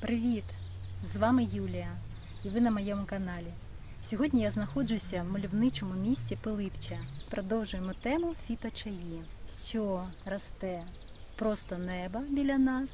Привіт! З вами Юлія і ви на моєму каналі. Сьогодні я знаходжуся в мальовничому місті Пилипча. Продовжуємо тему фіточаї, що росте просто неба біля нас,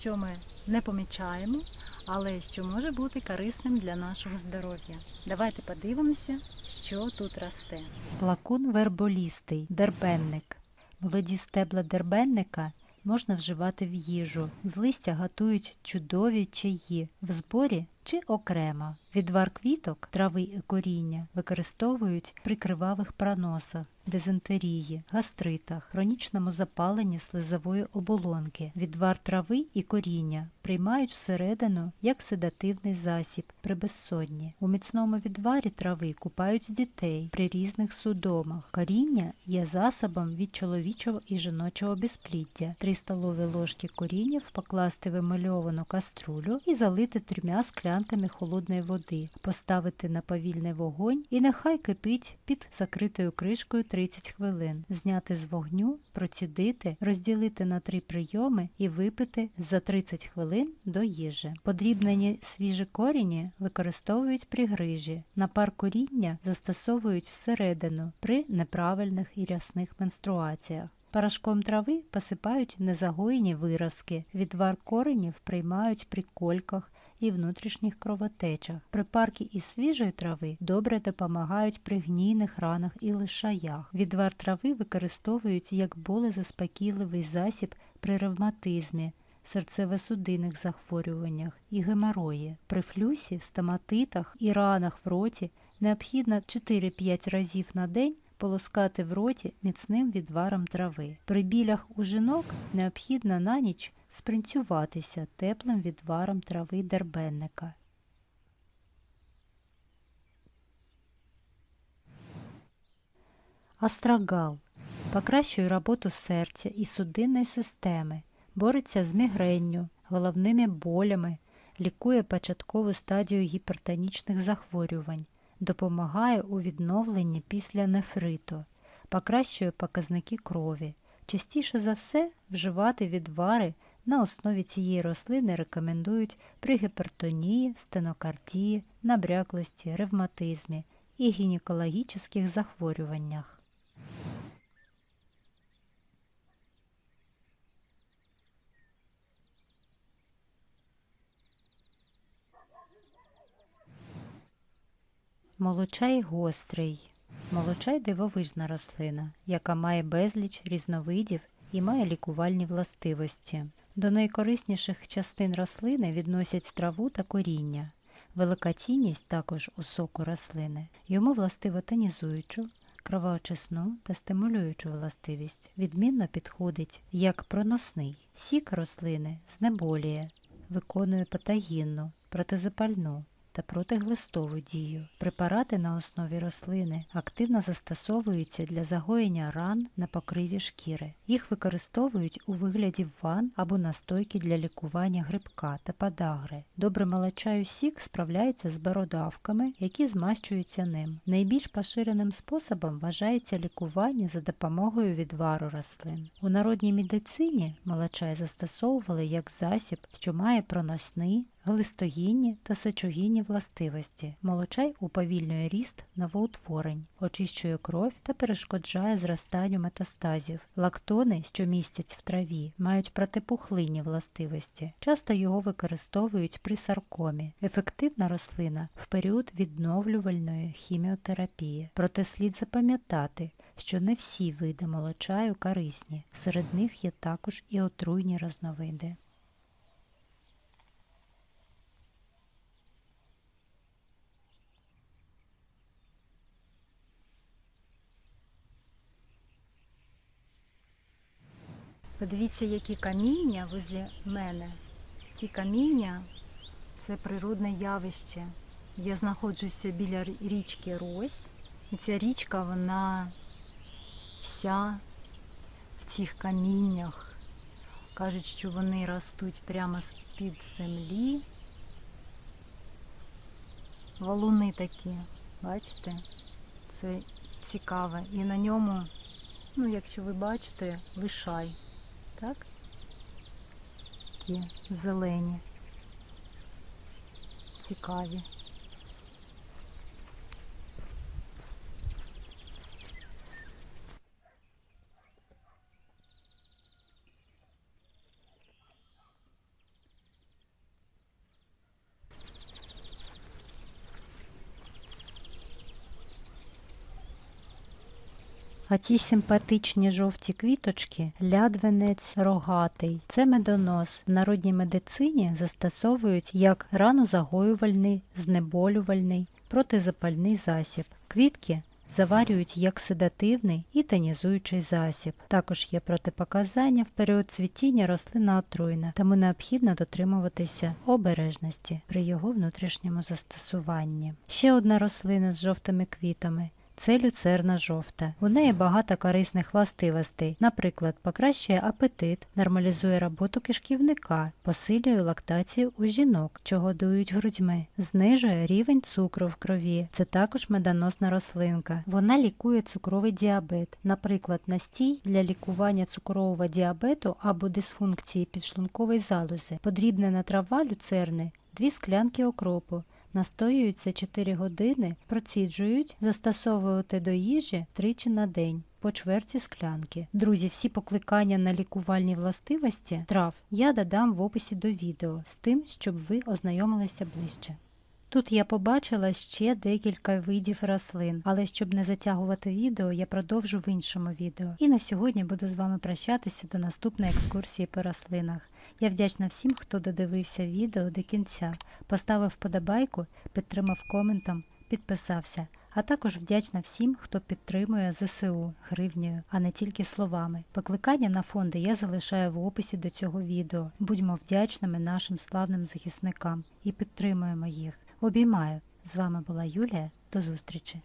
що ми не помічаємо, але що може бути корисним для нашого здоров'я. Давайте подивимося, що тут росте. Плакун верболістий, дербенник. Молоді стебла дербенника можна вживати в їжу. З листя готують чудові чаї в зборі чи окремо. Відвар квіток, трави і коріння використовують при кривавих проносах, дизентерії, гастритах, хронічному запаленні слизової оболонки. Відвар трави і коріння приймають всередину як седативний засіб при безсонні. У міцному відварі трави купають дітей при різних судомах. Коріння є засобом від чоловічого і жіночого безпліддя. Три столові ложки коріння покласти в емальовану каструлю і залити трьома склянками холодної води, поставити на повільний вогонь і нехай кипить під закритою кришкою 30 хвилин. Зняти з вогню, процідити, розділити на три прийоми і випити за 30 хвилин до їжі. Подрібнені свіжі коріння використовують при грижі. На пар коріння застосовують всередину при неправильних і рясних менструаціях. Порошком трави посипають незагоєні виразки, відвар коренів приймають при кольках і внутрішніх кровотечах. Припарки із свіжої трави добре допомагають при гнійних ранах і лишаях. Відвар трави використовують як болезаспокійливий засіб при ревматизмі, серцево-судинних захворюваннях і геморої. При флюсі, стоматитах і ранах в роті необхідно 4-5 разів на день полоскати в роті міцним відваром трави. При білях у жінок необхідно на ніч спринцюватися теплим відваром трави дербенника. Астрагал покращує роботу серця і судинної системи, бореться з мігренню, головними болями, лікує початкову стадію гіпертонічних захворювань, допомагає у відновленні після нефриту, покращує показники крові. Частіше за все вживати відвари на основі цієї рослини рекомендують при гіпертонії, стенокардії, набряклості, ревматизмі і гінекологічних захворюваннях. Молочай гострий. Молочай дивовижна рослина, яка має безліч різновидів і має лікувальні властивості. До найкорисніших частин рослини відносять траву та коріння. Велика цінність також у соку рослини. Йому властиво тонізуючу, кровоочисну та стимулюючу властивість. Відмінно підходить як проносний. Сік рослини знеболює, виконує патогінну, протизапальну та протиглистову дію. Препарати на основі рослини активно застосовуються для загоєння ран на покриві шкіри. Їх використовують у вигляді ванн або настойки для лікування грибка та подагри. Добре молочаю сік справляється з бородавками, які змащуються ним. Найбільш поширеним способом вважається лікування за допомогою відвару рослин. У народній медицині молочай застосовували як засіб, що має проносний, глистогінні та сечогінні властивості. Молочай уповільнює ріст новоутворень, очищує кров та перешкоджає зростанню метастазів. Лактони, що містять в траві, мають протипухлинні властивості. Часто його використовують при саркомі. Ефективна рослина в період відновлювальної хіміотерапії. Проте слід запам'ятати, що не всі види молочаю корисні. Серед них є також і отруйні різновиди. Подивіться, які каміння возле мене. Ці каміння це природне явище. Я знаходжуся біля річки Рось, і ця річка, вона вся в цих каміннях. Кажуть, що вони ростуть прямо з-під землі. Валуни такі, бачите? Це цікаве. І на ньому, ну, якщо ви бачите, лишай так? Такі зелені, цікаві. А ці симпатичні жовті квіточки лядвенець рогатий. Це медонос. В народній медицині застосовують як ранозагоювальний, знеболювальний, протизапальний засіб. Квітки заварюють як седативний і тонізуючий засіб. Також є протипоказання в період цвітіння рослина отруйна, тому необхідно дотримуватися обережності при його внутрішньому застосуванні. Ще одна рослина з жовтими квітами. Це люцерна жовта. У неї багато корисних властивостей, наприклад, покращує апетит, нормалізує роботу кишківника, посилює лактацію у жінок, що годують грудьми, знижує рівень цукру в крові. Це також медоносна рослинка. Вона лікує цукровий діабет, наприклад, настій для лікування цукрового діабету або дисфункції підшлункової залози. Подрібнена трава люцерни, дві склянки окропу. Настоюються 4 години, проціджують, застосовувати до їжі тричі на день. По чверті склянки. Друзі, всі покликання на лікувальні властивості трав я додам в описі до відео з тим, щоб ви ознайомилися ближче. Тут я побачила ще декілька видів рослин, але щоб не затягувати відео, я продовжу в іншому відео. І на сьогодні буду з вами прощатися до наступної екскурсії по рослинах. Я вдячна всім, хто додивився відео до кінця, поставив вподобайку, підтримав коментом, підписався. А також вдячна всім, хто підтримує ЗСУ гривнею, а не тільки словами. Покликання на фонди я залишаю в описі до цього відео. Будьмо вдячними нашим славним захисникам і підтримуємо їх. Обіймаю. З вами була Юлія. До зустрічі!